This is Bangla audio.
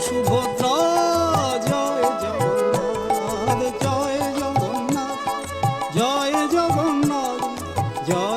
সুভদ্রা জয় জগন্নাথ জয় জগন্নাথ জয় জগন্নাথ জয়